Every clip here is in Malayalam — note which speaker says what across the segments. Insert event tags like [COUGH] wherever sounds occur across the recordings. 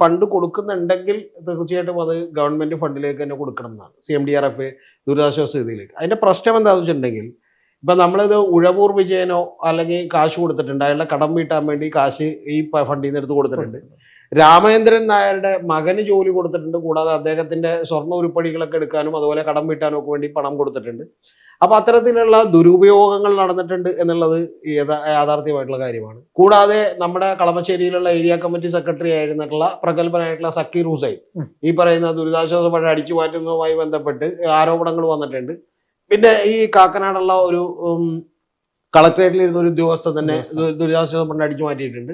Speaker 1: ഫണ്ട് കൊടുക്കുന്നുണ്ടെങ്കിൽ തീർച്ചയായിട്ടും അത് ഗവൺമെന്റ് ഫണ്ടിലേക്ക് തന്നെ കൊടുക്കണം എന്നാണ്. C M D R F ദുരിതാശ്വാസ നിധിയിലേക്ക്. അതിന്റെ പ്രശ്നം എന്താണെന്ന് വെച്ചിട്ടുണ്ടെങ്കിൽ ഇപ്പൊ നമ്മളിത് ഉഴവൂർ വിജയനോ അല്ലെങ്കിൽ കാശ് കൊടുത്തിട്ടുണ്ട്. അയാളുടെ കടം വീട്ടാൻ വേണ്ടി കാശ് ഈ ഫണ്ടിൽ നിന്ന് എടുത്ത് കൊടുത്തിട്ടുണ്ട്. രാമേന്ദ്രൻ നായരുടെ മകന് ജോലി കൊടുത്തിട്ടുണ്ട്. കൂടാതെ അദ്ദേഹത്തിന്റെ സ്വർണ ഉരുപ്പടികളൊക്കെ എടുക്കാനും അതുപോലെ കടം വീട്ടാനും ഒക്കെ വേണ്ടി പണം കൊടുത്തിട്ടുണ്ട്. അപ്പൊ അത്തരത്തിലുള്ള ദുരുപയോഗങ്ങൾ നടന്നിട്ടുണ്ട് എന്നുള്ളത് യഥാ- യാഥാർത്ഥ്യമായിട്ടുള്ള കാര്യമാണ്. കൂടാതെ നമ്മുടെ കളമശ്ശേരിയിലുള്ള ഏരിയ കമ്മിറ്റി സെക്രട്ടറി ആയിരുന്നിട്ടുള്ള പ്രഗത്ഭനായിട്ടുള്ള സക്കീർ ഹുസൈൻ. ഈ പറയുന്ന ദുരിതാശ്വാസ പഴ അടിച്ചു മാറ്റുന്നതുമായി ബന്ധപ്പെട്ട് ആരോപണങ്ങൾ വന്നിട്ടുണ്ട്. പിന്നെ ഈ കാക്കനാടുള്ള ഒരു കളക്ടറേറ്റിൽ ഇരുന്ന ഒരു ഉദ്യോഗസ്ഥൻ തന്നെ ദുരിതാശ്വാസ ഫണ്ട് അടിച്ചു മാറ്റിയിട്ടുണ്ട്.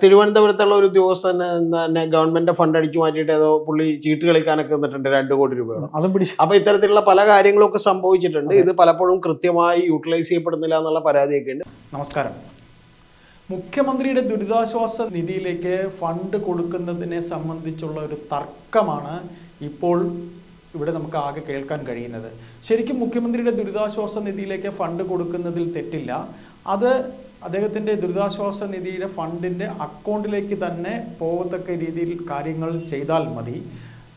Speaker 1: തിരുവനന്തപുരത്തുള്ള ഒരു ഉദ്യോഗസ്ഥൻ തന്നെ ഗവൺമെന്റ് ഫണ്ട് അടിച്ചു മാറ്റിയിട്ട് ഏതോ പുള്ളി ചീട്ട് കളിക്കാനൊക്കെ നിന്നിട്ടുണ്ട് രണ്ട് കോടി രൂപയോളം.
Speaker 2: അതും പിടിച്ചു.
Speaker 1: അപ്പൊ ഇത്തരത്തിലുള്ള പല കാര്യങ്ങളൊക്കെ സംഭവിച്ചിട്ടുണ്ട്. ഇത് പലപ്പോഴും കൃത്യമായി യൂട്ടിലൈസ് ചെയ്യപ്പെടുന്നില്ല എന്നുള്ള പരാതിയൊക്കെ ഉണ്ട്.
Speaker 2: നമസ്കാരം. മുഖ്യമന്ത്രിയുടെ ദുരിതാശ്വാസ നിധിയിലേക്ക് ഫണ്ട് കൊടുക്കുന്നതിനെ സംബന്ധിച്ചുള്ള ഒരു തർക്കമാണ് ഇപ്പോൾ ഇവിടെ നമുക്ക് ആകെ കേൾക്കാൻ കഴിയുന്നത്. ശരിക്കും മുഖ്യമന്ത്രിയുടെ ദുരിതാശ്വാസ നിധിയിലേക്ക് ഫണ്ട് കൊടുക്കുന്നതിൽ തെറ്റില്ല. അത് അദ്ദേഹത്തിന്റെ ദുരിതാശ്വാസ നിധിയുടെ ഫണ്ടിന്റെ അക്കൗണ്ടിലേക്ക് തന്നെ പോകത്തക്ക രീതിയിൽ കാര്യങ്ങൾ ചെയ്താൽ മതി.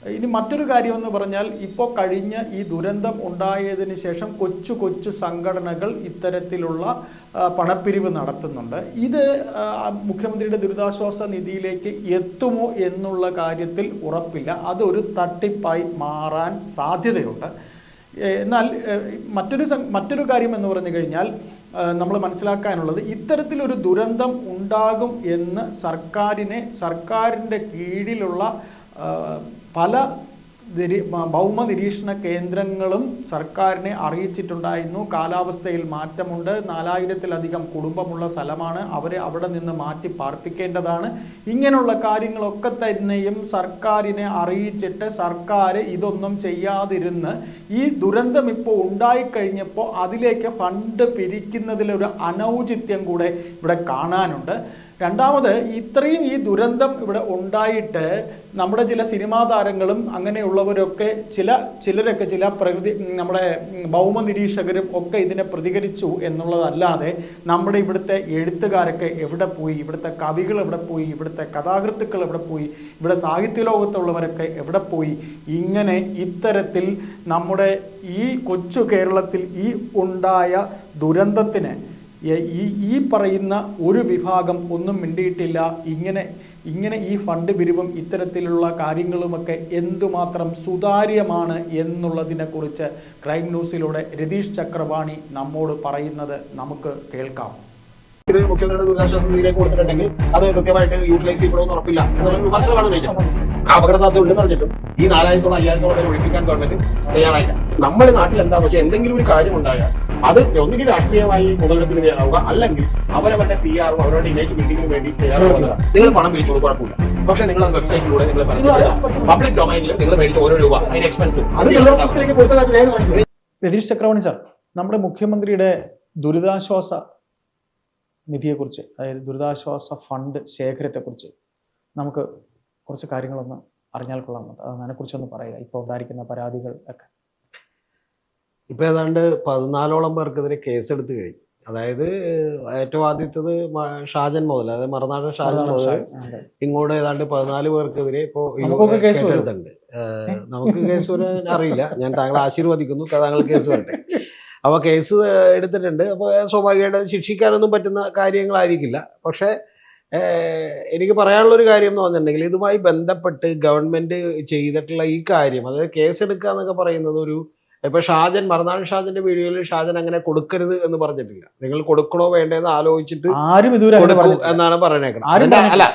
Speaker 2: ഇനി മറ്റൊരു കാര്യം എന്ന് പറഞ്ഞാൽ ഇപ്പോൾ കഴിഞ്ഞ ഈ ദുരന്തം ഉണ്ടായതിനു ശേഷം കൊച്ചു കൊച്ചു സംഘടനകൾ ഇത്തരത്തിലുള്ള പണപ്പിരിവ് നടത്തുന്നുണ്ട്. ഇത് മുഖ്യമന്ത്രിയുടെ ദുരിതാശ്വാസ നിധിയിലേക്ക് എത്തുമോ എന്നുള്ള കാര്യത്തിൽ ഉറപ്പില്ല. അതൊരു തട്ടിപ്പായി മാറാൻ സാധ്യതയുണ്ട്. എന്നാൽ മറ്റൊരു മറ്റൊരു കാര്യം എന്ന് പറഞ്ഞു കഴിഞ്ഞാൽ നമ്മൾ മനസ്സിലാക്കാനുള്ളത് ഇത്തരത്തിലൊരു ദുരന്തം ഉണ്ടാകും എന്ന് സർക്കാരിനെ സർക്കാരിന്റെ കീഴിലുള്ള പല ഭൗമ നിരീക്ഷണ കേന്ദ്രങ്ങളും സർക്കാരിനെ അറിയിച്ചിട്ടുണ്ടായിരുന്നു. കാലാവസ്ഥയിൽ മാറ്റമുണ്ട്. നാലായിരത്തിലധികം കുടുംബമുള്ള സ്ഥലമാണ്. അവരെ അവിടെ നിന്ന് മാറ്റി പാർപ്പിക്കേണ്ടതാണ്. ഇങ്ങനെയുള്ള കാര്യങ്ങളൊക്കെ തന്നെയും സർക്കാരിനെ അറിയിച്ചിട്ട് സർക്കാർ ഇതൊന്നും ചെയ്യാതിരുന്ന് ഈ ദുരന്തം ഇപ്പോൾ ഉണ്ടായിക്കഴിഞ്ഞപ്പോൾ അതിലേക്ക് ഫണ്ട് പിരിക്കുന്നതിലൊരു അനൗചിത്യം കൂടെ ഇവിടെ കാണാനുണ്ട്. രണ്ടാമത് ഇത്രയും ഈ ദുരന്തം ഇവിടെ ഉണ്ടായിട്ട് നമ്മുടെ ചില സിനിമാ താരങ്ങളും അങ്ങനെയുള്ളവരൊക്കെ ചില ചിലരൊക്കെ ചില പ്രകൃതി നമ്മുടെ ഭൗമ നിരീക്ഷകരും ഒക്കെ ഇതിനെ പ്രതികരിച്ചു എന്നുള്ളതല്ലാതെ നമ്മുടെ ഇവിടുത്തെ എഴുത്തുകാരൊക്കെ എവിടെ പോയി ഇവിടുത്തെ കവികൾ എവിടെ പോയി ഇവിടുത്തെ കഥാകൃത്തുക്കൾ എവിടെ പോയി ഇവിടെ സാഹിത്യ ലോകത്തുള്ളവരൊക്കെ എവിടെ പോയി ഇങ്ങനെ ഇത്തരത്തിൽ നമ്മുടെ ഈ കൊച്ചു കേരളത്തിൽ ഈ ഉണ്ടായ ദുരന്തത്തിന് ഈ ഈ പറയുന്ന ഒരു വിഭാഗം ഒന്നും മിണ്ടിയിട്ടില്ല. ഇങ്ങനെ ഇങ്ങനെ ഈ ഫണ്ട് പിരിവും ഇത്തരത്തിലുള്ള കാര്യങ്ങളുമൊക്കെ എന്തുമാത്രം സുതാര്യമാണ് എന്നുള്ളതിനെക്കുറിച്ച് ക്രൈം ന്യൂസിലൂടെ രതീഷ് ചക്രവാണി നമ്മോട് പറയുന്നത് നമുക്ക് കേൾക്കാം.
Speaker 1: ഇത് മുഖ്യമന്ത്രിയുടെ ദുരിതാശ്വാസ നിധിയിലേക്ക് കൊടുത്തിട്ടുണ്ടെങ്കിൽ അത് കൃത്യമായിട്ട് യൂട്ടിലൈസ് ചെയ്യപ്പെടുമെന്ന് ഉറപ്പില്ല. എന്നുള്ള വിമർശനമാണ് ഉന്നയിച്ചത്. ആ അപകട സാധ്യത ഉണ്ടെന്ന് പറഞ്ഞിട്ടും ഈ നാലായിരത്തോളം അയ്യായിരത്തോളം പേരെ ഒഴിപ്പിക്കാൻ ഗവൺമെന്റ് തയ്യാറായില്ല. നമ്മുടെ നാട്ടിൽ എന്താ വെച്ചാൽ എന്തെങ്കിലും ഒരു കാര്യം ഉണ്ടായാൽ അത് ഒന്നുകിൽ രാഷ്ട്രീയമായി മുതലെടുപ്പിന് തയ്യാറാവുക അല്ലെങ്കിൽ അവരവരുടെ പി ആറും അവരുടെ ഇമേജ് ബിൽഡിങ്ങിന് വേണ്ടി തയ്യാറാവുന്നതാണ് നിങ്ങൾ പണം പിരിച്ചോളൂ കുഴപ്പമില്ല. പക്ഷെ നിങ്ങൾ വെബ്സൈറ്റിലൂടെ നിങ്ങൾ പബ്ലിക് ഡൊമൈനിൽ നിങ്ങൾ മേടിച്ച ഓരോ രൂപ അതിന് എക്സ്പെൻസ് അത്.
Speaker 2: രതീഷ് ചക്രവാണി സർ നമ്മുടെ മുഖ്യമന്ത്രിയുടെ ദുരിതാശ്വാസ നിധിയെക്കുറിച്ച് അതായത് ദുരിതാശ്വാസ ഫണ്ട് ശേഖരത്തെക്കുറിച്ച് നമുക്ക് കുറച്ച് കാര്യങ്ങളൊന്ന് അറിഞ്ഞാൽ കൊള്ളാമെന്നുണ്ട് അതിനെക്കുറിച്ചൊന്ന് പറയുക. ഇപ്പോൾ ഉണ്ടായിരിക്കുന്ന പരാതികൾ ഒക്കെ.
Speaker 1: ഇപ്പം ഏതാണ്ട് പതിനാലോളം പേർക്കെതിരെ കേസെടുത്ത് കഴിഞ്ഞു. അതായത് ഏറ്റവും ആദ്യത്തത് ഷാജൻ മുതൽ അതായത് മറുനാടൻ ഷാജൻ മുതൽ ഇങ്ങോട്ട് ഏതാണ്ട് പതിനാല് പേർക്കെതിരെ ഇപ്പോൾ എടുത്തിട്ടുണ്ട്. നമുക്ക് കേസ് വരാൻ അറിയില്ല. ഞാൻ താങ്കളെ ആശീർവദിക്കുന്നു. താങ്കൾ കേസ് വരട്ടെ. അപ്പൊ കേസ് എടുത്തിട്ടുണ്ട്. അപ്പോൾ സ്വാഭാവികമായിട്ട് ശിക്ഷിക്കാനൊന്നും പറ്റുന്ന കാര്യങ്ങളായിരിക്കില്ല. പക്ഷേ എനിക്ക് പറയാനുള്ളൊരു കാര്യം എന്ന് പറഞ്ഞിട്ടുണ്ടെങ്കിൽ ഇതുമായി ബന്ധപ്പെട്ട് ഗവൺമെന്റ് ചെയ്തിട്ടുള്ള ഈ കാര്യം അതായത് കേസെടുക്കുക എന്നൊക്കെ പറയുന്നത് ഒരു ഇപ്പോൾ ഷാജൻ മറുനാൾ ഷാജന്റെ വീഡിയോയിൽ ഷാജൻ അങ്ങനെ കൊടുക്കരുത് എന്ന് പറഞ്ഞിട്ടില്ല. നിങ്ങൾ കൊടുക്കണോ വേണ്ടെന്ന് ആലോചിച്ചിട്ട്
Speaker 2: ആരും ഇതുവരെ
Speaker 1: എന്നാണ് പറഞ്ഞേക്കുന്നത് അല്ല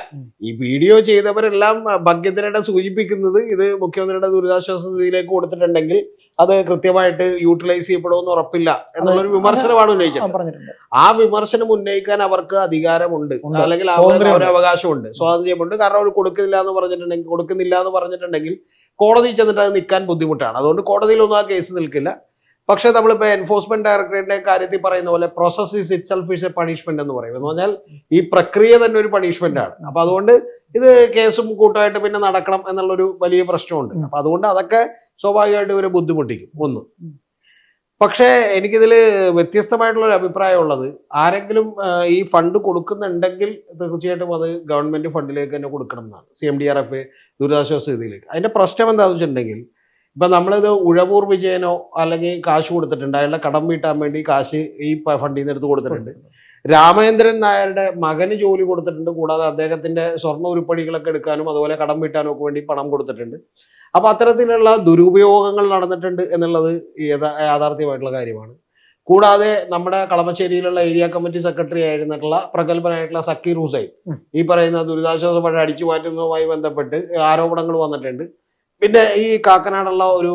Speaker 1: ഈ വീഡിയോ ചെയ്തവരെല്ലാം ഭഗ്യത്തിനിടെ സൂചിപ്പിക്കുന്നത് ഇത് മുഖ്യമന്ത്രിയുടെ ദുരിതാശ്വാസ നിധിയിലേക്ക് കൊടുത്തിട്ടുണ്ടെങ്കിൽ അത് കൃത്യമായിട്ട് യൂട്ടിലൈസ് ചെയ്യപ്പെടുമെന്ന് ഉറപ്പില്ല എന്നുള്ളൊരു. വിമർശനമാണ് ഉന്നയിച്ചത് ആ വിമർശനം ഉന്നയിക്കാൻ അവർക്ക് അധികാരമുണ്ട്. അല്ലെങ്കിൽ. അവരുടെ അവകാശമുണ്ട് സ്വാതന്ത്ര്യമുണ്ട്. കാരണം അവർ കൊടുക്കുന്നില്ല എന്ന് പറഞ്ഞിട്ടുണ്ടെങ്കിൽ കൊടുക്കുന്നില്ല എന്ന് പറഞ്ഞിട്ടുണ്ടെങ്കിൽ കോടതി ചെന്നിട്ട് അത് നിൽക്കാൻ ബുദ്ധിമുട്ടാണ്. അതുകൊണ്ട് കോടതിയിലൊന്നും ആ കേസ് നിൽക്കില്ല. പക്ഷേ നമ്മളിപ്പോൾ എൻഫോഴ്സ്മെന്റ് ഡയറക്ടറേറ്റിന്റെ കാര്യത്തിൽ പറയുന്ന പോലെ process is itself is a punishment എന്ന് പറയും. എന്ന് പറഞ്ഞാൽ ഈ പ്രക്രിയ തന്നെ ഒരു പണിഷ്മെന്റ് ആണ്. അപ്പൊ അതുകൊണ്ട് ഇത് കേസും കൂട്ടമായിട്ട് പിന്നെ നടക്കണം എന്നുള്ളൊരു വലിയ പ്രശ്നമുണ്ട്. അപ്പൊ അതുകൊണ്ട് അതൊക്കെ സ്വാഭാവികമായിട്ട് ഇവരെ ബുദ്ധിമുട്ടിക്കും. ഒന്ന്. പക്ഷേ എനിക്കിതിൽ വ്യത്യസ്തമായിട്ടുള്ളൊരു അഭിപ്രായം ഉള്ളത് ആരെങ്കിലും ഈ ഫണ്ട് കൊടുക്കുന്നുണ്ടെങ്കിൽ തീർച്ചയായിട്ടും അത് ഗവൺമെന്റ് ഫണ്ടിലേക്ക് തന്നെ കൊടുക്കണം എന്നാണ് C M D R F ദുരിതാശ്വാസ നിധിയിലേക്ക്. അതിന്റെ പ്രശ്നം എന്താണെന്ന് വെച്ചിട്ടുണ്ടെങ്കിൽ ഇപ്പം നമ്മളിത് ഉഴവൂർ വിജയനോ അല്ലെങ്കിൽ കാശ് കൊടുത്തിട്ടുണ്ട്. അയാളുടെ കടം വീട്ടാൻ വേണ്ടി കാശ് ഈ ഫണ്ടിൽ നിന്ന് എടുത്ത് കൊടുത്തിട്ടുണ്ട്. രാമേന്ദ്രൻ നായരുടെ മകന് ജോലി കൊടുത്തിട്ടുണ്ട്. കൂടാതെ അദ്ദേഹത്തിന്റെ സ്വർണ ഉരുപ്പടികളൊക്കെ എടുക്കാനും അതുപോലെ കടം വീട്ടാനും ഒക്കെ വേണ്ടി പണം കൊടുത്തിട്ടുണ്ട്. അപ്പോൾ അത്തരത്തിലുള്ള ദുരുപയോഗങ്ങൾ നടന്നിട്ടുണ്ട് എന്നുള്ളത് യഥാ- യാഥാർത്ഥ്യമായിട്ടുള്ള കാര്യമാണ്. കൂടാതെ നമ്മുടെ കളമശ്ശേരിയിലുള്ള ഏരിയ കമ്മിറ്റി സെക്രട്ടറി ആയിരുന്നിട്ടുള്ള പ്രഗത്ഭനായിട്ടുള്ള സക്കീർ ഹുസൈൻ. ഈ പറയുന്ന ദുരിതാശ്വാസ പഴ അടിച്ചു മാറ്റുന്നതുമായി ബന്ധപ്പെട്ട് ആരോപണങ്ങൾ വന്നിട്ടുണ്ട്. പിന്നെ ഈ കാക്കനാടുള്ള ഒരു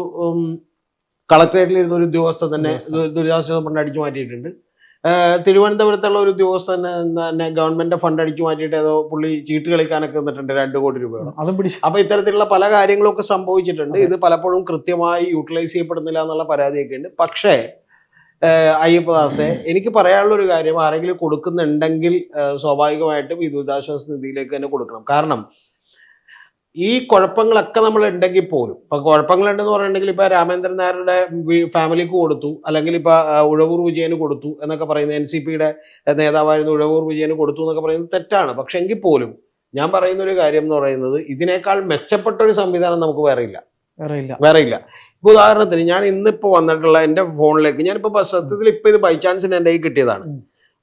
Speaker 1: കളക്ടറേറ്റിൽ ഇരുന്ന ഒരു ഉദ്യോഗസ്ഥൻ തന്നെ. ദുരിതാശ്വാസ ഫണ്ട് അടിച്ചു മാറ്റിയിട്ടുണ്ട്. തിരുവനന്തപുരത്തുള്ള ഒരു ഉദ്യോഗസ്ഥൻ തന്നെ ഗവൺമെന്റ് ഫണ്ട് അടിച്ചു മാറ്റിയിട്ട് ഏതോ പുള്ളി ചീട്ട് കളിക്കാനൊക്കെ നിന്നിട്ടുണ്ട് രണ്ട് കോടി രൂപയോളം.
Speaker 2: അതും പിടിച്ചു.
Speaker 1: അപ്പൊ ഇത്തരത്തിലുള്ള പല കാര്യങ്ങളൊക്കെ സംഭവിച്ചിട്ടുണ്ട്. ഇത് പലപ്പോഴും കൃത്യമായി യൂട്ടിലൈസ് ചെയ്യപ്പെടുന്നില്ല എന്നുള്ള പരാതിയൊക്കെ ഉണ്ട്. പക്ഷേ അയ്യപ്പദാസെ എനിക്ക് പറയാനുള്ള ഒരു കാര്യം ആരെങ്കിലും കൊടുക്കുന്നുണ്ടെങ്കിൽ സ്വാഭാവികമായിട്ടും ഈ ദുരിതാശ്വാസ നിധിയിലേക്ക് തന്നെ കൊടുക്കണം. കാരണം ഈ കുഴപ്പങ്ങളൊക്കെ നമ്മൾ ഉണ്ടെങ്കിൽ പോലും. ഇപ്പൊ കുഴപ്പങ്ങളുണ്ടെന്ന് പറഞ്ഞിട്ടുണ്ടെങ്കിൽ ഇപ്പൊ രാമേന്ദ്രൻ നായരുടെ ഫാമിലിക്ക് കൊടുത്തു. അല്ലെങ്കിൽ ഇപ്പൊ ഉഴവൂർ വിജയന് കൊടുത്തു എന്നൊക്കെ പറയുന്ന എൻ സി പിയുടെ നേതാവായിരുന്നു ഉഴവൂർ വിജയന് കൊടുത്തു എന്നൊക്കെ പറയുന്നത് തെറ്റാണ്. പക്ഷെ എങ്കിൽ പോലും ഞാൻ പറയുന്ന ഒരു കാര്യം എന്ന് പറയുന്നത് ഇതിനേക്കാൾ മെച്ചപ്പെട്ട ഒരു സംവിധാനം നമുക്ക് വേറെ ഇല്ല.
Speaker 2: വേറെ ഇല്ല.
Speaker 1: ഇപ്പൊ ഉദാഹരണത്തിന് ഞാൻ ഇന്നിപ്പോ വന്നിട്ടുള്ള എന്റെ ഫോണിലേക്ക് ഞാനിപ്പോ സത്യത്തിൽ ഇപ്പൊ ഇത് ബൈ ചാൻസിന് എന്റെ കയ്യിൽ കിട്ടിയതാണ്.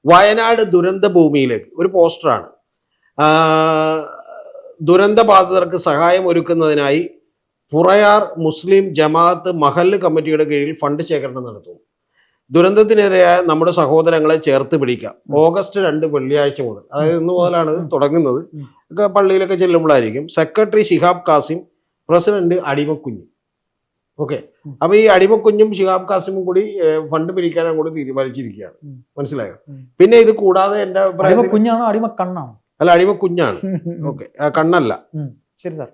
Speaker 1: വയനാട് ദുരന്ത ഭൂമിയിലേക്ക് ഒരു പോസ്റ്ററാണ്. ആ, ദുരന്ത ബാധിതർക്ക് സഹായം ഒരുക്കുന്നതിനായി പുറയാർ മുസ്ലിം ജമാഅത്ത് മഹല്ല് കമ്മിറ്റിയുടെ കീഴിൽ ഫണ്ട് ശേഖരണം നടത്തും. ദുരന്തത്തിനെതിരായ നമ്മുടെ സഹോദരങ്ങളെ ചേർത്ത് പിടിക്കാം. ഓഗസ്റ്റ് രണ്ട് വെള്ളിയാഴ്ച മുതൽ. അതായത് ഇന്ന് മുതലാണ് തുടങ്ങുന്നത്. ഒക്കെ പള്ളിയിലൊക്കെ ചെല്ലുമ്പോഴായിരിക്കും. Secretary Shihab Kasim president Adimakunju.
Speaker 2: Okay.
Speaker 1: അപ്പൊ ഈ അടിമക്കുഞ്ഞും ഷിഹാബ് കാസിമും കൂടി ഫണ്ട് പിരിക്കാനും കൂടി തീരുമാനിച്ചിരിക്കുകയാണ്. മനസ്സിലായോ? പിന്നെ ഇത് കൂടാതെ എന്റെ
Speaker 2: അടിമ
Speaker 1: അഭിപ്രായത്തിൽ
Speaker 2: കുഞ്ഞാണോ അടിമ കുഞ്ഞാണ്. [LAUGHS]
Speaker 1: അല്ല ഓക്കെ കണ്ണല്ല.
Speaker 2: ശരി സാർ.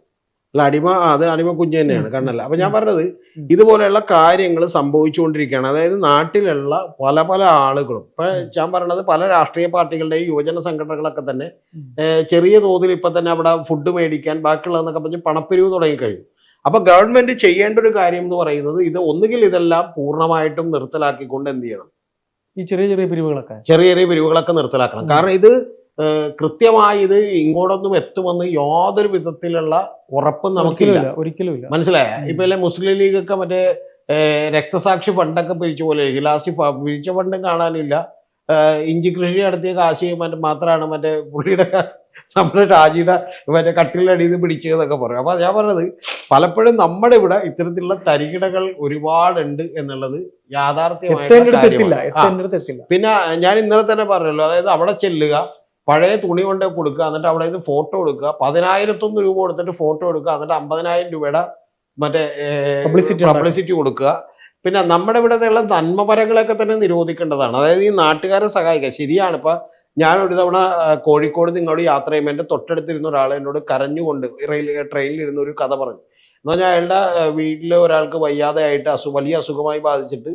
Speaker 1: അല്ല അടിമ അത് അടിമ കുഞ്ഞ് തന്നെയാണ് കണ്ണല്ല. അപ്പൊ ഞാൻ പറഞ്ഞത്. ഇതുപോലെയുള്ള കാര്യങ്ങൾ സംഭവിച്ചുകൊണ്ടിരിക്കുകയാണ്. അതായത് നാട്ടിലുള്ള പല പല ആളുകളും ഇപ്പൊ ഞാൻ പറയണത് പല രാഷ്ട്രീയ പാർട്ടികളുടെയും യുവജന സംഘടനകളൊക്കെ തന്നെ ചെറിയ തോതിൽ ഇപ്പൊ തന്നെ അവിടെ ഫുഡ് മേടിക്കാൻ ബാക്കിയുള്ളതെന്നൊക്കെ പറഞ്ഞ് പണപ്പിരിവ് തുടങ്ങിക്കഴിഞ്ഞു. അപ്പൊ ഗവൺമെന്റ് ചെയ്യേണ്ട ഒരു കാര്യം എന്ന് പറയുന്നത് ഇത് ഒന്നുകിൽ ഇതെല്ലാം പൂർണമായിട്ടും നിർത്തലാക്കിക്കൊണ്ട് എന്ത് ചെയ്യണം?
Speaker 2: ഈ ചെറിയ ചെറിയ പിരിവുകളൊക്കെ.
Speaker 1: ചെറിയ ചെറിയ പിരിവുകളൊക്കെ നിർത്തലാക്കണം. കാരണം ഇത് കൃത്യമായി ഇത് ഇങ്ങോട്ടൊന്നും എത്തുമെന്ന് യാതൊരു വിധത്തിലുള്ള ഉറപ്പും നമുക്കില്ല.
Speaker 2: ഒരിക്കലും ഇല്ല.
Speaker 1: മനസ്സിലായ? ഇപ്പൊ അല്ലെ മുസ്ലിം ലീഗ് ഒക്കെ മറ്റേ രക്തസാക്ഷി ഫണ്ടൊക്കെ പിരിച്ച പോലെ ഹിലാസി പിരിച്ച ഫണ്ടും കാണാനില്ല. ഇഞ്ചി കൃഷി നടത്തിയ കാശി മറ്റേ മാത്രമാണ് മറ്റേ പുള്ളിയുടെ [LAUGHS] നമ്മുടെ ഷാജിയുടെ മറ്റേ കട്ടിലടിയിൽ നിന്ന് പിടിച്ചതെന്നൊക്കെ പറയും. അപ്പൊ ഞാൻ പറഞ്ഞത് പലപ്പോഴും നമ്മുടെ ഇവിടെ ഇത്തരത്തിലുള്ള തരികിടകൾ ഒരുപാടുണ്ട് എന്നുള്ളത്
Speaker 2: യാഥാർത്ഥ്യമായിട്ട്
Speaker 1: പിന്നെ ഞാൻ ഇന്നലെ തന്നെ പറഞ്ഞല്ലോ അതായത് അവിടെ ചെല്ലുക പഴയ തുണി കൊണ്ട് കൊടുക്കുക എന്നിട്ട് അവിടെ നിന്ന് ഫോട്ടോ എടുക്കുക. പതിനായിരത്തൊന്ന് രൂപ കൊടുത്തിട്ട് ഫോട്ടോ എടുക്കുക എന്നിട്ട് അമ്പതിനായിരം രൂപയുടെ മറ്റേ
Speaker 2: പബ്ലിസിറ്റി
Speaker 1: പബ്ലിസിറ്റി കൊടുക്കുക. പിന്നെ നമ്മുടെ ഇവിടെയുള്ള നന്മപരങ്ങളൊക്കെ തന്നെ നിരോധിക്കേണ്ടതാണ്. അതായത് ഈ നാട്ടുകാരെ സഹായിക്കുക. ശരിയാണ്. ഇപ്പൊ ഞാൻ ഒരു തവണ കോഴിക്കോട് നിങ്ങളോട് യാത്ര ചെയ്യുമ്പോൾ എന്റെ തൊട്ടടുത്തിരുന്ന ഒരാൾ എന്നോട് കരഞ്ഞുകൊണ്ട് റെയിൽ ട്രെയിനിൽ ഇരുന്ന ഒരു കഥ പറഞ്ഞു. എന്ന് പറഞ്ഞാൽ അയാളുടെ വീട്ടിലെ ഒരാൾക്ക് വയ്യാതെ ആയിട്ട് അസു വലിയ അസുഖമായി ബാധിച്ചിട്ട്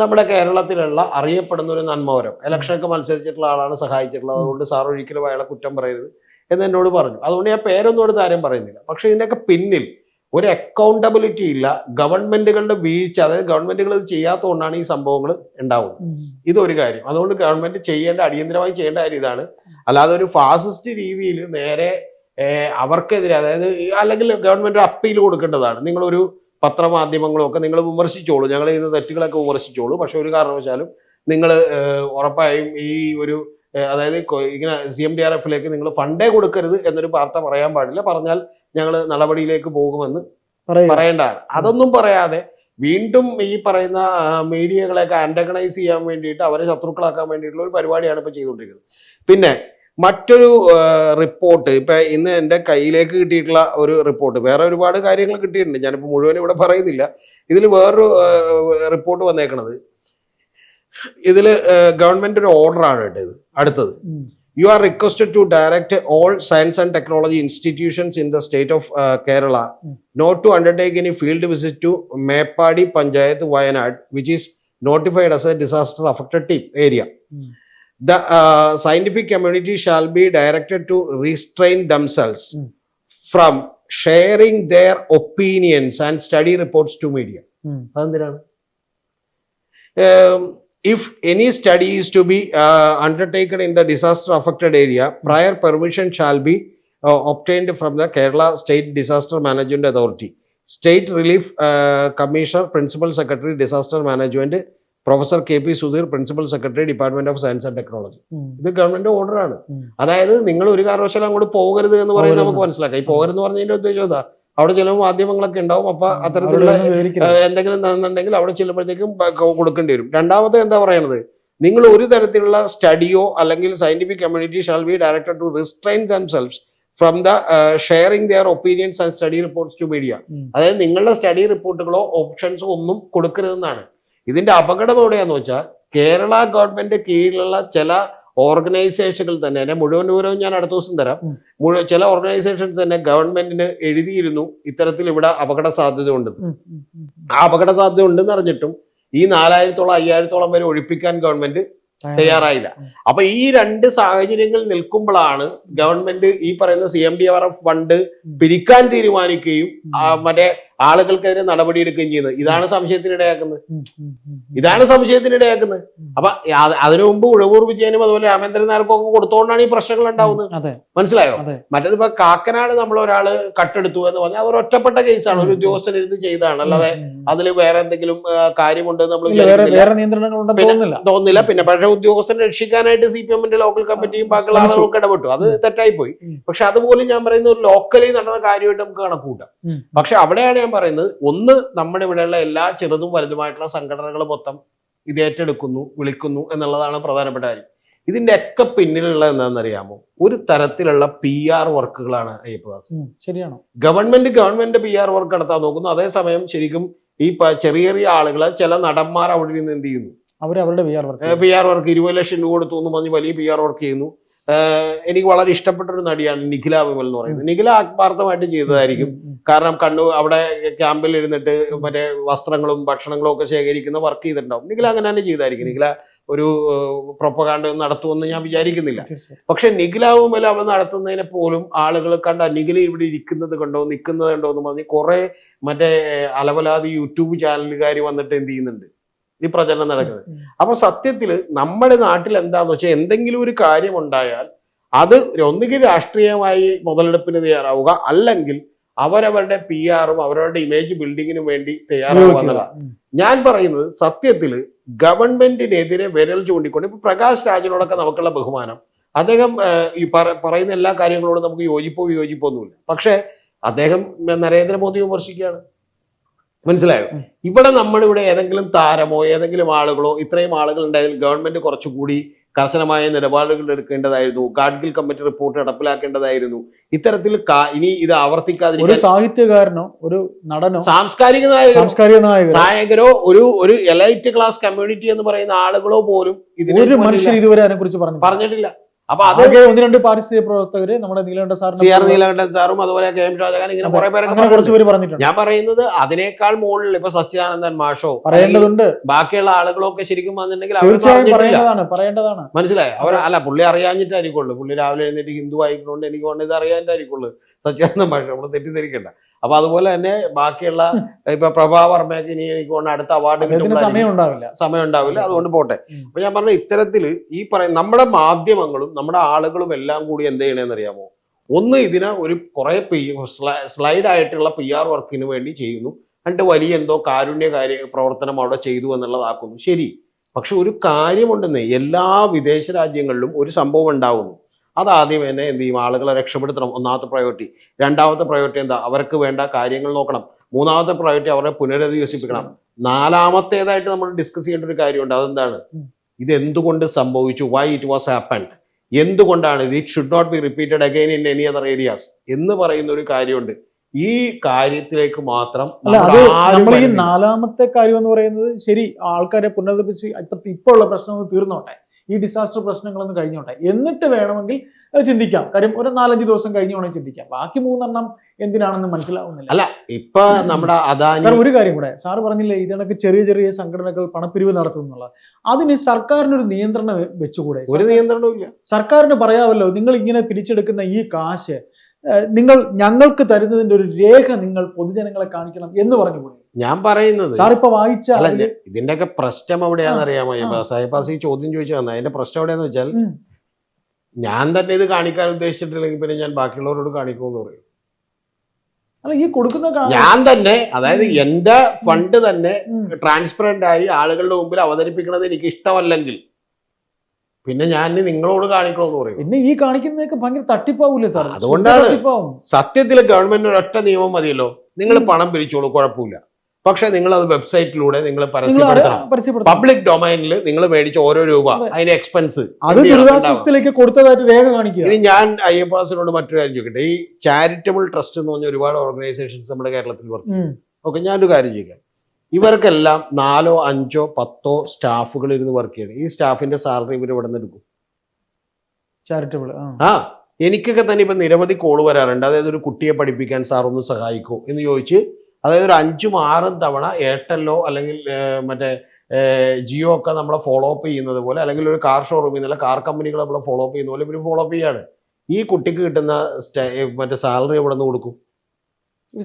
Speaker 1: നമ്മുടെ കേരളത്തിലുള്ള അറിയപ്പെടുന്ന ഒരു നന്മവരം ഇലക്ഷനൊക്കെ മത്സരിച്ചിട്ടുള്ള ആളാണ് സഹായിച്ചിട്ടുള്ളത് അതുകൊണ്ട് സാർ ഒരിക്കലും അയാളെ കുറ്റം പറയരുത് എന്ന് എന്നോട് പറഞ്ഞു. അതുകൊണ്ട് ഞാൻ പേരൊന്നും എടുത്ത് ആരും പറയുന്നില്ല. പക്ഷെ ഇതിന്റെയൊക്കെ പിന്നിൽ ഒരു അക്കൗണ്ടബിലിറ്റി ഇല്ല. ഗവൺമെന്റുകളുടെ വീഴ്ച അതായത് ഗവൺമെന്റുകൾ ഇത് ചെയ്യാത്തതുകൊണ്ടാണ് ഈ സംഭവങ്ങൾ ഉണ്ടാവുന്നത്. ഇതൊരു കാര്യം. അതുകൊണ്ട് ഗവൺമെന്റ് ചെയ്യേണ്ട അടിയന്തരമായി ചെയ്യേണ്ട കാര്യം ഇതാണ്. അല്ലാതെ ഒരു ഫാസിസ്റ്റ് രീതിയിൽ നേരെ അവർക്കെതിരെ അതായത് അല്ലെങ്കിൽ ഗവൺമെന്റ് അപ്പീൽ കൊടുക്കേണ്ടതാണ്. നിങ്ങളൊരു പത്രമാധ്യമങ്ങളും ഒക്കെ നിങ്ങൾ വിമർശിച്ചോളൂ. ഞങ്ങൾ ചെയ്യുന്ന തെറ്റുകളൊക്കെ വിമർശിച്ചോളൂ. പക്ഷെ ഒരു കാരണവശാലും നിങ്ങൾ ഉറപ്പായും ഈ ഒരു അതായത് ഇങ്ങനെ സി എം ഡി ആർ എഫിലേക്ക് നിങ്ങൾ ഫണ്ടേ കൊടുക്കരുത് എന്നൊരു വാർത്ത പറയാൻ പാടില്ല. പറഞ്ഞാൽ ഞങ്ങൾ നടപടിയിലേക്ക് പോകുമെന്ന് പറയേണ്ടതാണ്. അതൊന്നും പറയാതെ വീണ്ടും ഈ പറയുന്ന മീഡിയകളെയൊക്കെ ആന്റഗണൈസ് ചെയ്യാൻ വേണ്ടിയിട്ട് അവരെ ശത്രുക്കളാക്കാൻ വേണ്ടിയിട്ടുള്ള ഒരു പരിപാടിയാണ് ഇപ്പൊ ചെയ്തുകൊണ്ടിരിക്കുന്നത്. പിന്നെ മറ്റൊരു റിപ്പോർട്ട്. ഇപ്പൊ ഇന്ന് എന്റെ കയ്യിലേക്ക് കിട്ടിയിട്ടുള്ള ഒരു റിപ്പോർട്ട്. വേറെ ഒരുപാട് കാര്യങ്ങൾ കിട്ടിയിട്ടുണ്ട്. ഞാനിപ്പോൾ മുഴുവൻ ഇവിടെ പറയുന്നില്ല. ഇതിൽ വേറൊരു റിപ്പോർട്ട് വന്നേക്കണത്. ഇതിൽ ഗവൺമെന്റ് ഒരു ഓർഡർ ഓർഡറാണ് കേട്ടത് അടുത്തത്. You are requested to direct all science and technology institutions in the state of Kerala not to undertake any field visit to Meppadi panchayat Wayanad which is notified as a disaster affected team area the uh, scientific community shall be directed to restrain themselves
Speaker 2: mm.
Speaker 1: from sharing their opinions and study reports to media.
Speaker 2: Mm.
Speaker 1: Um, if any study is to be uh, undertaken in the disaster affected area, prior permission shall be uh, obtained from the Kerala State Disaster Management Authority, State Relief uh, Commissioner, Principal Secretary, Disaster Management, professor K P Sudheer principal secretary department of science and
Speaker 2: technology.
Speaker 1: ഇത് ഗവൺമെന്റ് ഓർഡറാണ്.
Speaker 2: ആണ്
Speaker 1: അതായത് നിങ്ങൾ ഒരു കാരണവശാലും അങ്ങോട്ട് പോകരുത് എന്ന് പറയുന്നത് നമുക്ക് മനസ്സിലാക്കാം. ഈ പോകരുതെന്ന് പറഞ്ഞതിന്റെ ഉദ്ദേശം എന്താ? അവിടെ ചില മാധ്യമങ്ങളൊക്കെ ഉണ്ടാവും അപ്പൊ അത്തരത്തിലുള്ള എന്തെങ്കിലും തന്നിട്ടുണ്ടെങ്കിൽ അവിടെ ചെല്ലുമ്പോഴത്തേക്കും കൊടുക്കേണ്ടി വരും. രണ്ടാമത്തെ എന്താ പറയുന്നത് നിങ്ങൾ ഒരു തരത്തിലുള്ള സ്റ്റഡിയോ അല്ലെങ്കിൽ scientific community shall be directed to restrain selves from the sharing their opinions and study reports to
Speaker 2: media
Speaker 1: അതായത് നിങ്ങളുടെ സ്റ്റഡി റിപ്പോർട്ടുകളോ ഓപ്ഷൻസോ ഒന്നും കൊടുക്കരുതെന്നാണ്. ഇതിന്റെ അപകടം എവിടെയാന്ന് വെച്ചാൽ കേരള ഗവൺമെന്റ് കീഴിലുള്ള ചില ഓർഗനൈസേഷനുകൾ തന്നെ എന്നെ മുഴുവൻ വിവരവും ഞാൻ അടുത്ത ദിവസം തരാം. മുഴുവൻ ചില ഓർഗനൈസേഷൻസ് തന്നെ ഗവൺമെന്റിന് എഴുതിയിരുന്നു ഇത്തരത്തിൽ ഇവിടെ അപകട സാധ്യത ഉണ്ട്. ആ അപകട സാധ്യത ഉണ്ടെന്ന് അറിഞ്ഞിട്ടും ഈ നാലായിരത്തോളം അയ്യായിരത്തോളം വരെ ഒഴിപ്പിക്കാൻ ഗവൺമെന്റ് തയ്യാറായില്ല. അപ്പൊ ഈ രണ്ട് സാഹചര്യങ്ങൾ നിൽക്കുമ്പോഴാണ് ഗവൺമെന്റ് ഈ പറയുന്ന C M D R F fund പിരിക്കാൻ തീരുമാനിക്കുകയും മറ്റേ ആളുകൾക്കെതിരെ നടപടിയെടുക്കുകയും ചെയ്യുന്നത്. ഇതാണ് സംശയത്തിനിടയാക്കുന്നത്. ഇതാണ് സംശയത്തിനിടയാക്കുന്നത് അപ്പൊ അത് അതിനു മുമ്പ് ഉഴവൂർ വിജയനും അതുപോലെ രാമേന്ദ്രൻ നായർക്കും ഒക്കെ കൊടുത്തോണ്ടാണ് ഈ പ്രശ്നങ്ങൾ ഉണ്ടാവുന്നത്. മനസ്സിലായോ. മറ്റേത് ഇപ്പൊ കാക്കനാട് നമ്മൾ ഒരാൾ കട്ടെടുത്തു എന്ന് പറഞ്ഞാൽ ഒരു ഒറ്റപ്പെട്ട കേസാണ്. ഒരു ഉദ്യോഗസ്ഥൻ ഇരുന്ന് ചെയ്തതാണ്. അല്ലാതെ. അതിൽ വേറെ എന്തെങ്കിലും കാര്യമുണ്ട് നമ്മൾ
Speaker 2: തോന്നുന്നില്ല.
Speaker 1: പിന്നെ പക്ഷേ ഉദ്യോഗസ്ഥനെ രക്ഷിക്കാനായിട്ട് സി പി എമ്മിന്റെ ലോക്കൽ കമ്മിറ്റിയും ബാക്കിയുള്ള ആളുകൾക്ക് ഇടപെട്ടു. അത് തെറ്റായി പോയി പക്ഷെ അതുപോലും ഞാൻ പറയുന്ന ഒരു ലോക്കലി നടന്ന കാര്യമായിട്ട് നമുക്ക് കണക്കൂട്ടാം പക്ഷെ അവിടെയാണ് ഞാൻ പറയുന്നത് ഒന്ന് നമ്മുടെ ഇവിടെയുള്ള എല്ലാ ചെറുതും വലുതുമായിട്ടുള്ള സംഘടനകൾ മൊത്തം ഇത് ഏറ്റെടുക്കുന്നു വിളിക്കുന്നു എന്നുള്ളതാണ് പ്രധാനപ്പെട്ട കാര്യം. ഇതിന്റെ ഒക്കെ പിന്നിലുള്ള എന്താണെന്നറിയാമോ? ഒരു തരത്തിലുള്ള പി ആർ വർക്കുകളാണ് അയ്യപ്പദാസ്.
Speaker 2: ശരിയാണോ?
Speaker 1: Government government P R work നടത്താൻ നോക്കുന്നു. അതേസമയം ശരിക്കും ഈ ചെറിയ ചെറിയ ആളുകളെ ചില നടന്മാർ അവിടെ നിന്ന് എന്ത് ചെയ്യുന്നു?
Speaker 2: അവർ അവരുടെ P R work
Speaker 1: P R work ഇരുപത് ലക്ഷം രൂപ കൊടുത്തു എന്ന് പറഞ്ഞ് വലിയ പി ആർ വർക്ക് ചെയ്യുന്നു. എനിക്ക് വളരെ ഇഷ്ടപ്പെട്ട ഒരു നടിയാണ് നിഖില വിമൽ എന്ന് പറയുന്നത്. നിഖില ആത്മാർത്ഥമായിട്ട് ചെയ്തതായിരിക്കും. കാരണം കണ്ണു അവിടെ ക്യാമ്പിൽ ഇരുന്നിട്ട് മറ്റേ വസ്ത്രങ്ങളും ഭക്ഷണങ്ങളും ഒക്കെ ശേഖരിക്കുന്ന വർക്ക് ചെയ്തിട്ടുണ്ടാവും. നിഖില അങ്ങനെ തന്നെ ചെയ്തായിരിക്കും. നിഖില ഒരു പ്രൊപ്പകാണ്ട് നടത്തുമെന്ന് ഞാൻ വിചാരിക്കുന്നില്ല. പക്ഷെ നിഖില വിമൽ അവൾ നടത്തുന്നതിനെ പോലും ആളുകൾ കണ്ട നിഖില ഇവിടെ ഇരിക്കുന്നത് കണ്ടോ നിൽക്കുന്നത് കണ്ടോ എന്ന് പറഞ്ഞ് കുറെ മറ്റേ അലവലാതി യൂട്യൂബ് ചാനലുകാർ വന്നിട്ട് എന്ത് ചെയ്യുന്നുണ്ട്. ഈ പ്രചരണം നടക്കുന്നത്. അപ്പൊ സത്യത്തിൽ നമ്മുടെ നാട്ടിൽ എന്താന്ന് വെച്ചാൽ എന്തെങ്കിലും ഒരു കാര്യം ഉണ്ടായാൽ അത് ഒന്നുകിൽ രാഷ്ട്രീയമായി മുതലെടുപ്പിന് തയ്യാറാവുക അല്ലെങ്കിൽ അവരവരുടെ പി ആറും അവരവരുടെ ഇമേജ് ബിൽഡിങ്ങിനും വേണ്ടി തയ്യാറാവുക ഞാൻ പറയുന്നത് സത്യത്തിൽ ഗവൺമെന്റിനെതിരെ വിരൽ ചൂണ്ടിക്കൊണ്ട് ഇപ്പൊ പ്രകാശ് രാജിനോടൊക്കെ നമുക്കുള്ള ബഹുമാനം. അദ്ദേഹം ഈ പറയുന്ന എല്ലാ കാര്യങ്ങളോടും നമുക്ക് യോജിപ്പോ വിയോജിപ്പോ ഒന്നുമില്ല പക്ഷേ അദ്ദേഹം നരേന്ദ്രമോദി വിമർശിക്കുകയാണ്. മനസ്സിലായോ? ഇവിടെ നമ്മളിവിടെ ഏതെങ്കിലും താരമോ ഏതെങ്കിലും ആളുകളോ ഇത്രയും ആളുകൾ ഉണ്ടായതിൽ ഗവൺമെന്റ് കുറച്ചുകൂടി കർശനമായ നിലപാടുകൾ എടുക്കേണ്ടതായിരുന്നു. ഗാഡ്ഗിൽ കമ്മിറ്റി റിപ്പോർട്ട് നടപ്പിലാക്കേണ്ടതായിരുന്നു. ഇത്തരത്തിൽ ഇനി ഇത്
Speaker 2: ഒരു സാഹിത്യകാരനോ ഒരു നടനോ
Speaker 1: സാംസ്കാരിക നായകരോ
Speaker 2: സാംസ്കാരിക നായകരോ
Speaker 1: ഒരു ഒരു എലൈറ്റ് ക്ലാസ് കമ്മ്യൂണിറ്റി എന്ന് പറയുന്ന ആളുകളോ പോലും ഇതിനെ
Speaker 2: ഒരു
Speaker 1: മനുഷ്യൻ
Speaker 2: മനുഷ്യർ ഇതുവരെ അതിനെ കുറിച്ച് പറഞ്ഞു
Speaker 1: പറഞ്ഞിട്ടില്ല. അപ്പൊ അത്
Speaker 2: ആകെ ഒന്ന് രണ്ട് പാരിസ്ഥിതിക പ്രവർത്തകര് നമ്മുടെ നീലകണ്ഠ
Speaker 1: സി ആർ നീലകണ്ഠൻ സാറും അതുപോലെ കെ എം ഷാജഹാൻ ഇങ്ങനെ കുറെ പേരൊക്കെ
Speaker 2: കുറച്ച്
Speaker 1: പറഞ്ഞിട്ടുണ്ട്.
Speaker 2: പേര് പറഞ്ഞിട്ടുണ്ട്.
Speaker 1: ഞാൻ പറയുന്നത് അതിനേക്കാൾ മുകളിൽ ഇപ്പൊ സച്ചിദാനന്ദൻ മാഷോ
Speaker 2: പറയേണ്ടതുണ്ട്.
Speaker 1: ബാക്കിയുള്ള ആളുകളൊക്കെ ശരിക്കും വന്നിട്ടുണ്ടെങ്കിൽ
Speaker 2: തീർച്ചയായും. പറയേണ്ടതാണ് പറയേണ്ടതാണ്.
Speaker 1: മനസ്സിലായോ? അവർ അല്ല പുള്ളി അറിയാഞ്ഞിട്ടായിരിക്കുള്ളൂ. പുള്ളി രാവിലെ എഴുന്നേറ്റ് ഹിന്ദു ആയിക്കൊണ്ട് എനിക്ക് കൊണ്ട് ഇത് അറിയാനിട്ടായിരിക്കുള്ളൂ സച്ചിദാനന്ദൻ മാഷ നമ്മൾ തെറ്റിദ്ധരിക്കണ്ട. അപ്പൊ അതുപോലെ തന്നെ ബാക്കിയുള്ള ഇപ്പൊ പ്രഭാവർമ്മയൊക്കെ ഇനി എനിക്ക് കൊണ്ട് അടുത്ത അവാർഡ്
Speaker 2: സമയം ഉണ്ടാവില്ല
Speaker 1: സമയം ഉണ്ടാവില്ല അതുകൊണ്ട് പോട്ടെ. അപ്പൊ ഞാൻ പറഞ്ഞ ഇത്തരത്തിൽ ഈ പറയുന്ന നമ്മുടെ മാധ്യമങ്ങളും നമ്മുടെ ആളുകളും എല്ലാം കൂടി എന്ത് ചെയ്യണമെന്ന് അറിയാമോ ഒന്ന് ഇതിന് ഒരു കുറെ സ്ലൈഡ് ആയിട്ടുള്ള പി ആർ വർക്കിന് വേണ്ടി ചെയ്യുന്നു. രണ്ട് വലിയ എന്തോ കാരുണ്യ കാര്യ പ്രവർത്തനം അവിടെ ചെയ്തു എന്നുള്ളതാക്കുന്നു. ശരി. പക്ഷെ ഒരു കാര്യമുണ്ടെന്നേ എല്ലാ വിദേശ രാജ്യങ്ങളിലും ഒരു സംഭവം ഉണ്ടാവുന്നു. അതാദ്യം തന്നെ എന്ത് ചെയ്യും? ആളുകളെ രക്ഷപ്പെടുത്തണം. ഒന്നാമത്തെ പ്രയോറിറ്റി രണ്ടാമത്തെ പ്രയോറിറ്റി എന്താ? അവർക്ക് വേണ്ട കാര്യങ്ങൾ നോക്കണം. മൂന്നാമത്തെ പ്രയോറിറ്റി അവരെ പുനരധിവസിപ്പിക്കണം. നാലാമത്തേതായിട്ട് നമ്മൾ ഡിസ്കസ് ചെയ്യേണ്ട ഒരു കാര്യമുണ്ട്. അതെന്താണ്. ഇത് എന്തുകൊണ്ട് സംഭവിച്ചു? വൈ ഇറ്റ് വാസ് ഹാപ്പൻഡ് എന്തുകൊണ്ടാണ് ഇത്? It should not be repeated again in any other areas എന്ന് പറയുന്ന ഒരു കാര്യമുണ്ട്. ഈ കാര്യത്തിലേക്ക് മാത്രം നമ്മൾ
Speaker 2: ഈ നാലാമത്തെ കാര്യം എന്ന് പറയുന്നത് ശരി ആൾക്കാരെ പുനരധിവസി ഇപ്പൊ ഉള്ള പ്രശ്നം തീർന്നോട്ടെ. ഈ ഡിസാസ്റ്റർ പ്രശ്നങ്ങളൊന്നും കഴിഞ്ഞോട്ടെ. എന്നിട്ട് വേണമെങ്കിൽ അത് ചിന്തിക്കാം. കാര്യം ഒരു നാലഞ്ച് ദിവസം കഴിഞ്ഞ് വേണമെങ്കിൽ ചിന്തിക്കാം. ബാക്കി മൂന്നെണ്ണം എന്തിനാണെന്ന് മനസ്സിലാവുന്നില്ല.
Speaker 1: അല്ല ഇപ്പൊ നമ്മുടെ അദാനി
Speaker 2: സാർ ഒരു കാര്യം കൂടെ. സാർ പറഞ്ഞില്ലേ ഇതിനൊക്കെ ചെറിയ ചെറിയ സംഘടനകൾ പണപ്പിരിവ് നടത്തുന്നുള്ള അതിന് സർക്കാരിനൊരു നിയന്ത്രണം വെ- വെച്ചുകൂടെ?
Speaker 1: ഒരു നിയന്ത്രണവും ഇല്ല
Speaker 2: സർക്കാരിന് പറയാമല്ലോ നിങ്ങൾ ഇങ്ങനെ പിരിച്ചെടുക്കുന്ന ഈ കാശ് നിങ്ങൾ ഞങ്ങൾക്ക് തരുന്നതിന്റെ ഒരു രേഖ നിങ്ങൾ പൊതുജനങ്ങളെ കാണിക്കണം എന്ന് പറഞ്ഞു കൂടി
Speaker 1: ഞാൻ പറയുന്നത്
Speaker 2: സാർ ഇപ്പൊ വായിച്ച
Speaker 1: അല്ല ഇതിന്റെയൊക്കെ പ്രശ്നം എവിടെയാന്ന് അറിയാമോ. സാഹിബാസ് ഈ ചോദ്യം ചോദിച്ചു അതിന്റെ പ്രശ്നം എവിടെയാന്ന് വെച്ചാൽ ഞാൻ തന്നെ ഇത് കാണിക്കാൻ ഉദ്ദേശിച്ചിട്ടില്ലെങ്കിൽ പിന്നെ ഞാൻ ബാക്കിയുള്ളവരോട് കാണിക്കുമെന്ന് പറയും.
Speaker 2: അല്ല ഈ കൊടുക്കുന്ന
Speaker 1: ഞാൻ തന്നെ അതായത് എന്റെ ഫണ്ട് തന്നെ. ട്രാൻസ്പെറന്റ് ആയി ആളുകളുടെ മുമ്പിൽ അവതരിപ്പിക്കുന്നത് എനിക്ക് ഇഷ്ടമല്ലെങ്കിൽ പിന്നെ ഞാൻ നിങ്ങളോട് കാണിക്കണമെന്ന് പറയും.
Speaker 2: പിന്നെ ഈ കാണിക്കുന്നതൊക്കെ ഭയങ്കര തട്ടിപ്പാവൂലേ സാർ
Speaker 1: അതുകൊണ്ടാണ് സത്യത്തിൽ ഗവൺമെന്റ് ഒരൊറ്റ നിയമം മതിയല്ലോ. നിങ്ങൾ പണം പിരിച്ചോളൂ കുഴപ്പമില്ല. പക്ഷെ നിങ്ങൾ അത് വെബ്സൈറ്റിലൂടെ നിങ്ങൾ പരസ്യപ്പെടുത്തണം. പബ്ലിക് ഡൊമൈനിൽ നിങ്ങൾ മേടിച്ച ഓരോ രൂപ
Speaker 2: അതെ.
Speaker 1: അതിന് എക്സ്പെൻസ്
Speaker 2: അത് ദുരിതാശ്വാസത്തിലേക്ക് കൊടുത്തതായിട്ട് രേഖ കാണിക്കുക.
Speaker 1: ഇനി ഞാൻ അയ്യപ്പാസിനോട് മറ്റൊരു കാര്യം ചോദിക്കട്ടെ. ഈ ചാരിറ്റബിൾ ട്രസ്റ്റ് എന്ന് പറഞ്ഞ ഒരുപാട് ഓർഗനൈസേഷൻസ് നമ്മുടെ കേരളത്തിൽ വർക്ക്. ഓക്കെ ഞാനൊരു കാര്യം ചോദിക്കാം. ഇവർക്കെല്ലാം നാലോ അഞ്ചോ പത്തോ സ്റ്റാഫുകൾ ഇരുന്ന് വർക്ക് ചെയ്യണം. ഈ സ്റ്റാഫിന്റെ സാലറി ഇവർ ഇവിടെ നിന്ന് എടുക്കും.
Speaker 2: ചാരിറ്റബിൾ ആ.
Speaker 1: എനിക്കൊക്കെ തന്നെ ഇപ്പൊ നിരവധി കോൾ വരാറുണ്ട്. അതായത് ഒരു കുട്ടിയെ പഠിപ്പിക്കാൻ സാർ ഒന്ന് സഹായിക്കൂ എന്ന് ചോദിച്ച് അതായത് ഒരു അഞ്ചും ആറും തവണ എയർടെല്ലോ അല്ലെങ്കിൽ മറ്റേ ജിയോ ഒക്കെ നമ്മളെ ഫോളോ അപ്പ് ചെയ്യുന്നത് പോലെ അല്ലെങ്കിൽ ഒരു കാർ ഷോറൂമിൽ നിന്നല്ല കാർ കമ്പനികൾ നമ്മളെ ഫോളോ അപ്പ് ചെയ്യുന്ന പോലെ ഇവർ ഫോളോ അപ്പ് ചെയ്യാണ്. ഈ കുട്ടിക്ക് കിട്ടുന്ന സ്റ്റ- മറ്റേ സാലറി എവിടെ നിന്ന് കൊടുക്കും?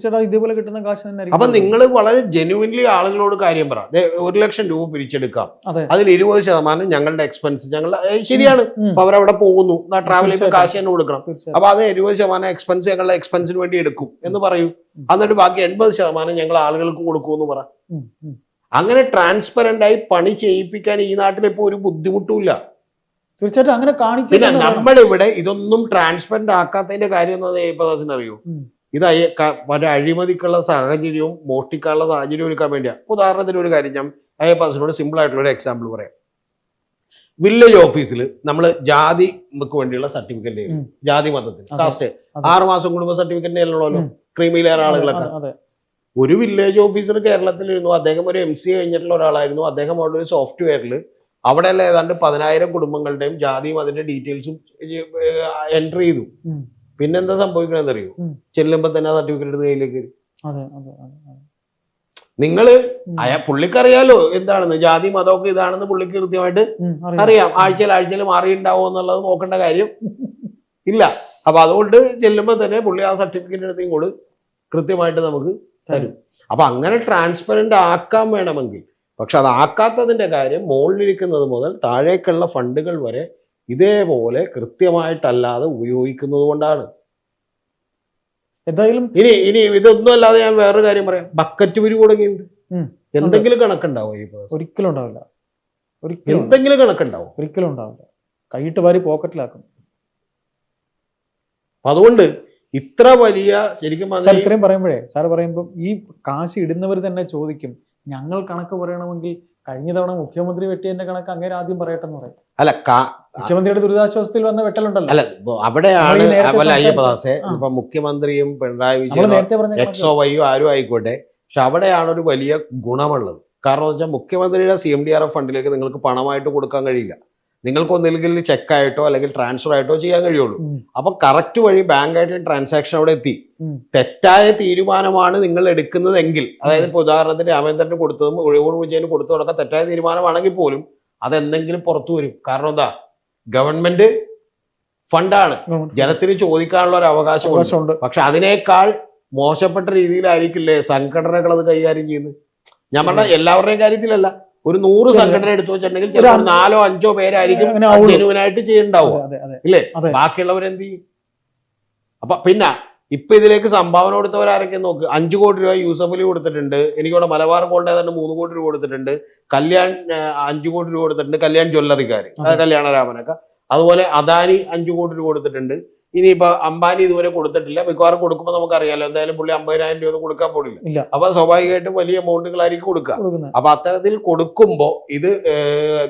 Speaker 2: ചേട്ടാ ഇതേപോലെ കിട്ടുന്ന കാശ് തന്നെ
Speaker 1: അപ്പൊ. നിങ്ങൾ വളരെ ജെനുവിൻലി ആളുകളോട് കാര്യം പറ. ഒരു ലക്ഷം രൂപ പിരിച്ചെടുക്കാം. അതിൽ ഇരുപത് ശതമാനം ഞങ്ങളുടെ എക്സ്പെൻസ് ഞങ്ങൾ ശരിയാണ്.
Speaker 2: അവർ
Speaker 1: അവിടെ അവരവിടെ പോകുന്നു. ട്രാവൽ ചെയ്യുമ്പോൾ
Speaker 2: തീർച്ചയായിട്ടും.
Speaker 1: കാശ് തന്നെ കൊടുക്കണം. അപ്പൊ അത് ഇരുപത് ശതമാനം എക്സ്പെൻസ് ഞങ്ങളുടെ എക്സ്പെൻസിന് വേണ്ടി എടുക്കും എന്ന് പറയും. എന്നിട്ട് ബാക്കി എൺപത് ശതമാനം ഞങ്ങൾ ആളുകൾക്ക് കൊടുക്കുമെന്ന് പറ. അങ്ങനെ ട്രാൻസ്പെറന്റ് ആയി പണി ചെയ്യിപ്പിക്കാൻ ഈ നാട്ടിൽ ഇപ്പൊ ഒരു ബുദ്ധിമുട്ടില്ല
Speaker 2: തീർച്ചയായിട്ടും അങ്ങനെ
Speaker 1: പിന്നെ
Speaker 2: കാണിക്കുന്ന
Speaker 1: നമ്മളിവിടെ ഇതൊന്നും ട്രാൻസ്പെറന്റ് ആക്കാത്തതിന്റെ കാര്യം എന്താ അറിയൂ. ഇത് മറ്റേ അഴിമതിക്കുള്ള സാഹചര്യവും മോഷ്ടിക്കാനുള്ള സാഹചര്യവും ഒരുക്കാൻ വേണ്ടിയാണ് ഉദാഹരണത്തിന് ഒരു കാര്യം ഞാൻ അയ്യപ്പാസിനോട് സിമ്പിൾ ആയിട്ടുള്ള ഒരു എക്സാമ്പിൾ പറയാം. വില്ലേജ് ഓഫീസിൽ നമ്മൾ ജാതിക്ക് വേണ്ടിയുള്ള സർട്ടിഫിക്കറ്റ്. ജാതി മതത്തിന്. കാസ്റ്റ്
Speaker 2: അതെ.
Speaker 1: ആറ് മാസം കൂടുമ്പോൾ സർട്ടിഫിക്കറ്റ് ഉള്ളല്ലോ. ക്രീമിലെയർ ആളുകളൊക്കെ. ഒരു വില്ലേജ് ഓഫീസർ കേരളത്തിലിരുന്നു. അദ്ദേഹം ഒരു എം സി കഴിഞ്ഞിട്ടുള്ള ഒരാളായിരുന്നു. അദ്ദേഹം അവിടെ ഒരു സോഫ്റ്റ്വെയറിൽ അവിടെയുള്ള ഏതാണ്ട് പതിനായിരം കുടുംബങ്ങളുടെയും ജാതിയും അതിന്റെ ഡീറ്റെയിൽസും എൻട്രി ചെയ്തു. പിന്നെന്താ സംഭവിക്കണമെന്ന് അറിയോ ചെല്ലുമ്പോ തന്നെ ആ സർട്ടിഫിക്കറ്റ് എടുത്ത് കയ്യിലേക്ക് വരും.
Speaker 2: നിങ്ങൾ.
Speaker 1: അയാ പുള്ളിക്കറിയാലോ എന്താണെന്ന്? ജാതി മതമൊക്കെ ഇതാണെന്ന് പുള്ളിക്ക് കൃത്യമായിട്ട് അറിയാം. ആഴ്ചയിൽ ആഴ്ചയിൽ മാറിയിട്ടുണ്ടാവോ എന്നുള്ളത് നോക്കേണ്ട കാര്യം ഇല്ല. അപ്പൊ അതുകൊണ്ട് ചെല്ലുമ്പോൾ തന്നെ പുള്ളി ആ സർട്ടിഫിക്കറ്റ് എടുത്തും കൂടെ കൃത്യമായിട്ട് നമുക്ക് തരും. അപ്പൊ അങ്ങനെ ട്രാൻസ്പെറന്റ് ആക്കാൻ വേണമെങ്കിൽ പക്ഷെ അത് ആക്കാത്തതിന്റെ കാര്യം മുകളിലിരിക്കുന്നത് മുതൽ താഴേക്കുള്ള ഫണ്ടുകൾ വരെ ഇതേപോലെ കൃത്യമായിട്ടല്ലാതെ ഉപയോഗിക്കുന്നത് കൊണ്ടാണ്.
Speaker 2: എന്തായാലും
Speaker 1: ഇനി ഇനി ഇതൊന്നും അല്ലാതെ ഞാൻ വേറൊരു കാര്യം പറയാം. ബക്കറ്റ് പിരി തുടങ്ങിയിട്ടുണ്ട്. എന്തെങ്കിലും കണക്കുണ്ടാവും ഈ?
Speaker 2: ഒരിക്കലും ഉണ്ടാവില്ല. ഒരിക്കലും.
Speaker 1: എന്തെങ്കിലും കണക്കുണ്ടാവും.
Speaker 2: ഒരിക്കലും ഉണ്ടാവില്ല. കൈയിട്ട് വാരി പോക്കറ്റിലാക്കും.
Speaker 1: അതുകൊണ്ട് ഇത്ര വലിയ ശരിക്കും
Speaker 2: സാർ ഇത്രയും പറയുമ്പോഴേ സാർ പറയുമ്പോൾ ഈ കാശ് ഇടുന്നവർ തന്നെ ചോദിക്കും ഞങ്ങൾ കണക്ക് പറയണമെങ്കിൽ കഴിഞ്ഞ തവണ മുഖ്യമന്ത്രി വെട്ടിയതിന്റെ കണക്ക് അങ്ങനെ ആദ്യം പറയട്ടെ എന്ന് പറയും.
Speaker 1: അല്ല
Speaker 2: മുഖ്യമന്ത്രിയുടെ ദുരിതാശ്വാസത്തിൽ വന്ന വെട്ടലുണ്ടല്ലോ.
Speaker 1: അല്ല അവിടെയാണ് അല്ല അയ്യപ്പദാസെ ഇപ്പൊ മുഖ്യമന്ത്രിയും പിണറായി
Speaker 2: വിജയൻ
Speaker 1: എക്സോ വൈയോ ആരും ആയിക്കോട്ടെ. പക്ഷെ അവിടെയാണ് ഒരു വലിയ ഗുണമുള്ളത്. കാരണം എന്ന് വെച്ചാൽ മുഖ്യമന്ത്രിയുടെ C M D R F ഫണ്ടിലേക്ക് നിങ്ങൾക്ക് പണമായിട്ട് കൊടുക്കാൻ കഴിയില്ല. നിങ്ങൾക്ക് ഒന്നില്ലെങ്കിൽ ചെക്ക് ആയിട്ടോ അല്ലെങ്കിൽ ട്രാൻസ്ഫർ ആയിട്ടോ ചെയ്യാൻ കഴിയുള്ളൂ. അപ്പൊ കറക്റ്റ് വഴി ബാങ്ക് ആയിട്ട് ട്രാൻസാക്ഷൻ അവിടെ എത്തി. തെറ്റായ തീരുമാനമാണ് നിങ്ങൾ എടുക്കുന്നതെങ്കിൽ അതായത് ഇപ്പൊ ഉദാഹരണത്തിന് രാമേന്ദ്രന് കൊടുത്തതും ഒഴിവൂർ വിജയന് കൊടുത്തതൊക്കെ തെറ്റായ തീരുമാനമാണെങ്കിൽ പോലും അതെന്തെങ്കിലും പുറത്തു വരും. കാരണം എന്താ? ഗവൺമെന്റ് ഫണ്ടാണ് ജനത്തിന് ചോദിക്കാനുള്ള ഒരു അവകാശമുണ്ട് പക്ഷെ അതിനേക്കാൾ മോശപ്പെട്ട രീതിയിലായിരിക്കില്ലേ സംഘടനകൾ അത് കൈകാര്യം ചെയ്യുന്നത്? ഞാൻ പറഞ്ഞ എല്ലാവരുടെയും കാര്യത്തിലല്ല. ഒരു നൂറ്. സംഘടന എടുത്തു വെച്ചിട്ടുണ്ടെങ്കിൽ ചിലപ്പോൾ നാലോ അഞ്ചോ പേരായിരിക്കും. ജനുവനായിട്ട് ചെയ്യുന്നുണ്ടാവുക ഇല്ലേ. ബാക്കിയുള്ളവരെന്ത് ചെയ്യും? അപ്പൊ പിന്നെ ഇപ്പൊ ഇതിലേക്ക് സംഭാവന കൊടുത്തവരാരൊക്കെ നോക്ക്. അഞ്ചു കോടി രൂപ യൂസഫ് അലി കൊടുത്തിട്ടുണ്ട്. എനിക്കിവിടെ മലബാർ ഗോൾഡ് ഏതാണ്ട് മൂന്ന് കോടി രൂപ കൊടുത്തിട്ടുണ്ട്. കല്യാൺ അഞ്ചു കോടി രൂപ കൊടുത്തിട്ടുണ്ട്. കല്യാൺ ജ്വല്ലറിക്കാർ. കല്യാണരാമനൊക്കെ. അതുപോലെ അദാനി അഞ്ചു കോടി രൂപ കൊടുത്തിട്ടുണ്ട്. ഇനിയിപ്പോ അംബാനി ഇതുവരെ കൊടുത്തിട്ടില്ല. മിക്കവാറും കൊടുക്കുമ്പോൾ നമുക്കറിയാലോ. എന്തായാലും പുള്ളി അമ്പതിനായിരം രൂപ കൊടുക്കാൻ
Speaker 2: പോകില്ല.
Speaker 1: അപ്പൊ സ്വാഭാവികമായിട്ടും വലിയ എമൗണ്ടുകളായിരിക്കും കൊടുക്കുക. അപ്പൊ അത്തരത്തിൽ കൊടുക്കുമ്പോ ഇത്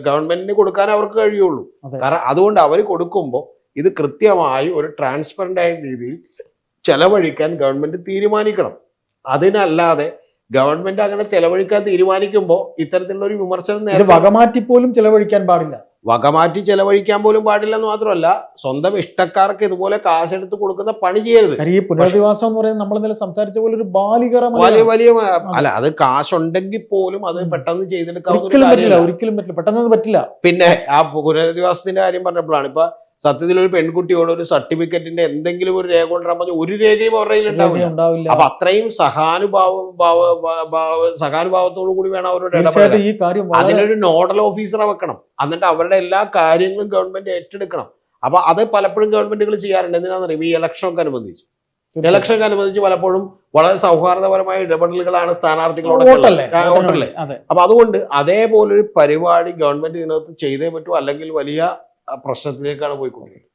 Speaker 1: ഗവൺമെന്റിന് കൊടുക്കാൻ അവർക്ക് കഴിയുള്ളൂ. കാരണം അതുകൊണ്ട് അവർ കൊടുക്കുമ്പോൾ ഇത് കൃത്യമായി ഒരു ട്രാൻസ്പെറന്റ് ആയ രീതിയിൽ ചെലവഴിക്കാൻ ഗവൺമെന്റ് തീരുമാനിക്കണം. അതിനല്ലാതെ ഗവൺമെന്റ് അങ്ങനെ ചെലവഴിക്കാൻ തീരുമാനിക്കുമ്പോൾ ഇത്തരത്തിലുള്ള ഒരു വിമർശനം നേരെ
Speaker 2: വകമാറ്റി പോലും ചെലവഴിക്കാൻ പാടില്ല.
Speaker 1: വകമാറ്റി ചെലവഴിക്കാൻ പോലും പാടില്ലെന്ന് മാത്രമല്ല സ്വന്തം ഇഷ്ടക്കാർക്ക് ഇതുപോലെ കാശെടുത്ത് കൊടുക്കുന്ന പണി ചെയ്യരുത്.
Speaker 2: ഈ പുനരധിവാസം എന്ന് പറയുന്നത് നമ്മൾ ഇന്നലെ സംസാരിച്ച പോലെ ഒരു ബാലികറ
Speaker 1: വലിയ വലിയ അല്ല അത് കാശുണ്ടെങ്കിൽ പോലും അത് പെട്ടെന്ന് ചെയ്തെടുക്കാൻ ഒരു
Speaker 2: ഒരിക്കലും പറ്റില്ല ഒരിക്കലും പറ്റില്ല. പെട്ടെന്ന് പറ്റില്ല.
Speaker 1: പിന്നെ ആ പുനരധിവാസത്തിന്റെ കാര്യം പറഞ്ഞപ്പോഴാണ് ഇപ്പൊ സത്യത്തിൽ ഒരു പെൺകുട്ടിയോട് ഒരു സർട്ടിഫിക്കറ്റിന്റെ എന്തെങ്കിലും ഒരു രേഖ കൊണ്ടുവരാൻ പറഞ്ഞാൽ ഒരു രേഖയും അവരുടെ കയ്യിൽ ഉണ്ടാവില്ല. അപ്പൊ അത്രയും സഹാനുഭാവ സഹാനുഭാവത്തോടു കൂടി വേണം അവരോട്
Speaker 3: ഈ കാര്യം
Speaker 1: അതിനൊരു നോഡൽ ഓഫീസറെ വെക്കണം. എന്നിട്ട് അവരുടെ എല്ലാ കാര്യങ്ങളും ഗവൺമെന്റ് ഏറ്റെടുക്കണം. അപ്പൊ അത് പലപ്പോഴും ഗവൺമെന്റുകൾ ചെയ്യാറുണ്ട്. എന്തിനാണെന്നറിയാം? ഈ ഇലക്ഷനൊക്കെ അനുബന്ധിച്ച്. ഇലക്ഷനൊക്കെ അനുബന്ധിച്ച് പലപ്പോഴും വളരെ സൗഹാർദ്ദപരമായ ഇടപെടലുകളാണ് സ്ഥാനാർത്ഥികളോട്
Speaker 3: വോട്ടല്ലേ?
Speaker 1: അപ്പൊ അതുകൊണ്ട് അതേപോലൊരു പരിപാടി ഗവൺമെന്റ് ഇതിനകത്ത് ചെയ്തേ പറ്റൂ. അല്ലെങ്കിൽ വലിയ അഹ്, പ്രശ്നത്തിലേക്കാണ് പോയിക്കൊണ്ടിരിക്കുന്നത്